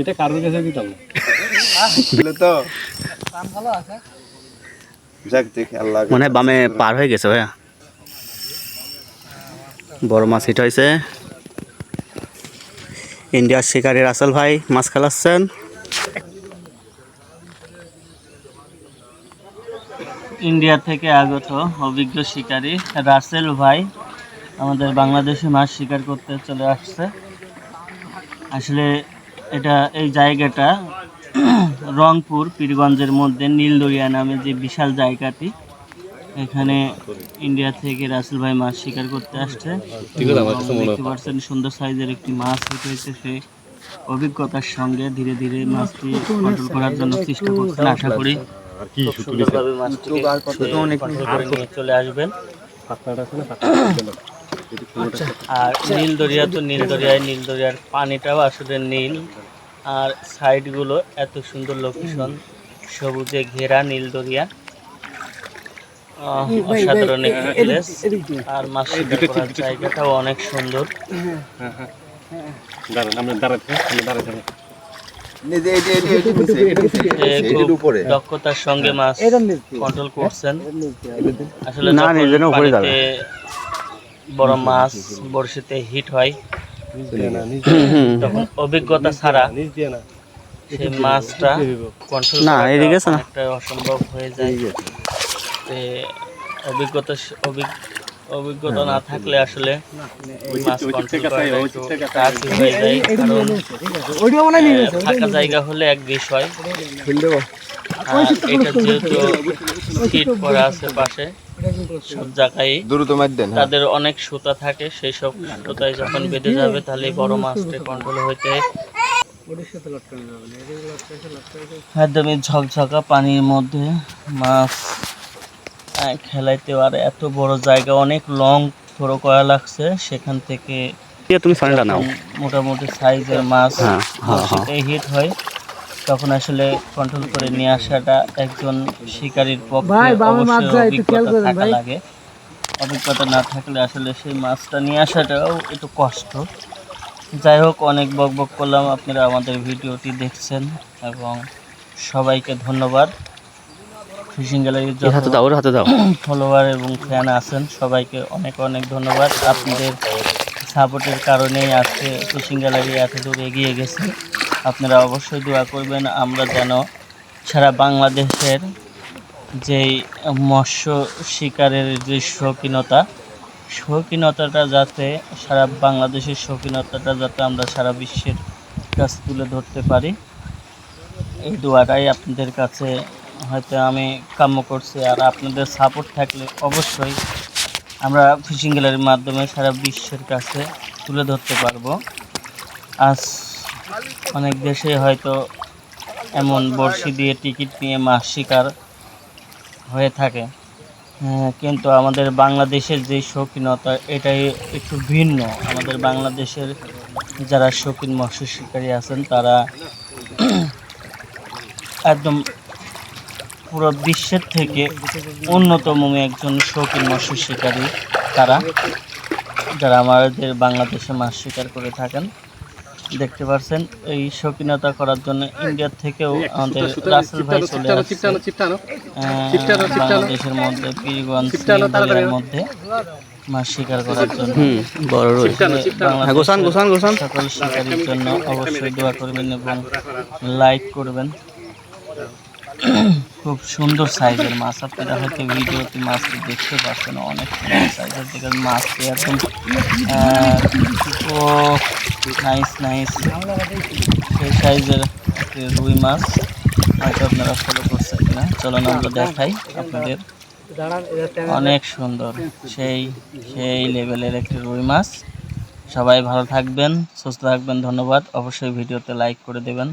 এটা কারোর কাছে দিতাম না। ছিল তো? যাক দেখি আল্লাহ মনে বামে পার হয়ে গেছে ভাইয়া। বড় মাছ হিট হয়েছে। ইন্ডিয়ার শিকারী রাসেল ভাই মাছ খেলাচ্ছেন। ইন্ডিয়া থেকে আগত অভিজ্ঞ শিকারী রাসেল ভাই আমাদের বাংলাদেশে মাছ শিকার করতে চলে আসছে। আসলে এটা এই জায়গাটা রংপুর পীরগঞ্জের মধ্যে নীলদরিয়া নামে যে বিশাল জায়গাটি এখানে ইন্ডিয়া থেকে রাসেল ভাই মাছ শিকার করতে আসছে। দেখতে পাচ্ছেন সুন্দর সাইজের একটি মাছ হেঁটে সে অভিজ্ঞতার সঙ্গে ধীরে ধীরে মাছটি কন্ট্রোল করার জন্য চেষ্টা করছেন আশা করি সুন্দরভাবে চলে আসবেন। না আর নীল দরিয়া তো নীল দরিয়ায় নীল দরিয়ার পানিটাও আসলে নীল আর সাইডগুলো এত সুন্দর লোকেশন সবুজে ঘেরা নীল দরিয়া অসাধারণ একটি প্লেস আর মাছ করার জায়গাটাও অনেক সুন্দর উপরে দক্ষতার সঙ্গে মাছ কন্ট্রোল করছেন আসলে না, যখন নিজের উপরে যাবে। পানিতে বড় মাছ বড়শিতে হিট হয়। তখন অভিজ্ঞতা ছাড়া সেই মাছটা কন্ট্রোল না, এদিকে না। অসম্ভব হয়ে যায়। অভিজ্ঞতা অভিজ্ঞতা না থাকলে আসলে থেকে হয়ে জায়গা হলে এক বিষয় এটা যেহেতু ফিট করা আছে পাশে সব জায়গায় দ্রুত মার দেন হ্যাঁ। তাদের অনেক সুতা থাকে সেই সব সুতায় যখন বেঁধে যাবে তাহলে বড় মাছটা কন্ট্রোল হইতে একদমই ঝকঝকা পানির মধ্যে মাছ খেলাইতে আর এত বড় জায়গা অনেক লং থ্রো করা লাগছে সেখান থেকে তুমি নাও মোটামুটি সাইজের মাছ হ্যাঁ, হ্যাঁ, হ্যাঁ। হিট হয় তখন আসলে কন্ট্রোল করে নিয়ে আসাটা একজন শিকারীর পক্ষে অবশ্যই অভিজ্ঞতা থাকা লাগে। অভিজ্ঞতা না থাকলে আসলে সেই মাছটা নিয়ে আসাটাও একটু কষ্ট। যাই হোক অনেক বক বক করলাম। আপনারা আমাদের ভিডিওটি দেখছেন এবং সবাইকে ধন্যবাদ। ফিশিং গ্যালারির এর হাতে দাও হাতে দাও। ফলোয়ার এবং ফ্যান আছেন সবাইকে অনেক অনেক ধন্যবাদ। আপনাদের সাপোর্টের কারণেই আজকে ফিশিং গ্যালারি এত দূর এগিয়ে গেছে। আপনারা অবশ্যই দোয়া করবেন, আমরা যেন সারা বাংলাদেশের যেই মৎস্য শিকারের যে শৌখিনতা, শৌখিনতাটা যাতে, সারা বাংলাদেশের শৌখিনতাটা যাতে আমরা সারা বিশ্বের কাছে তুলে ধরতে পারি। এই দোয়াটাই আপনাদের কাছে হয়তো আমি কাম্য করছি, আর আপনাদের সাপোর্ট থাকলে অবশ্যই আমরা ফিশিং গ্যালারির মাধ্যমে সারা বিশ্বের কাছে তুলে ধরতে পারব। আজ অনেক দেশে হয়তো এমন বড়শি দিয়ে টিকিট নিয়ে মাছ শিকার হয়ে থাকে। হ্যাঁ, কিন্তু আমাদের বাংলাদেশের যে শৌখিনতা এটাই একটু ভিন্ন। আমাদের বাংলাদেশের যারা শৌখিন মৎস্য শিকারী আছেন তারা একদম পুরো বিশ্বের থেকে অন্যতম একজন শৌখিন মৎস্য শিকারী তারা যারা আমাদের বাংলাদেশে মাছ শিকার করে থাকেন। দেখতে পাচ্ছেন এই শৌখিনতা করার জন্য ইন্ডিয়ার থেকেও আমাদের রাসেল ভাই চলে। বাংলাদেশের মধ্যে পীরগঞ্জ মধ্যে মাছ শিকার করার জন্য বড় চিপটানো হ্যাঁ, গোসান গোসান গোসান। সকল শিকারীর জন্য অবশ্যই দোয়া করবেন এবং লাইক করবেন। খুব সুন্দর সাইজের মাছ। আপনারা হয়তো ভিডিওতে মাছটি দেখতে পাচ্ছেন, অনেক সুন্দর সাইজের দেখেন মাছটি একদম নাইস নাইস সেই সাইজের রুই মাছ। হয়তো আপনারা ফলো করছেন কিনা? চলুন আমরা দেখাই আপনাদের। অনেক সুন্দর, সেই সেই লেভেলের একটি রুই মাছ। সবাই ভালো থাকবেন, সুস্থ থাকবেন, ধন্যবাদ। অবশ্যই ভিডিওতে লাইক করে দেবেন।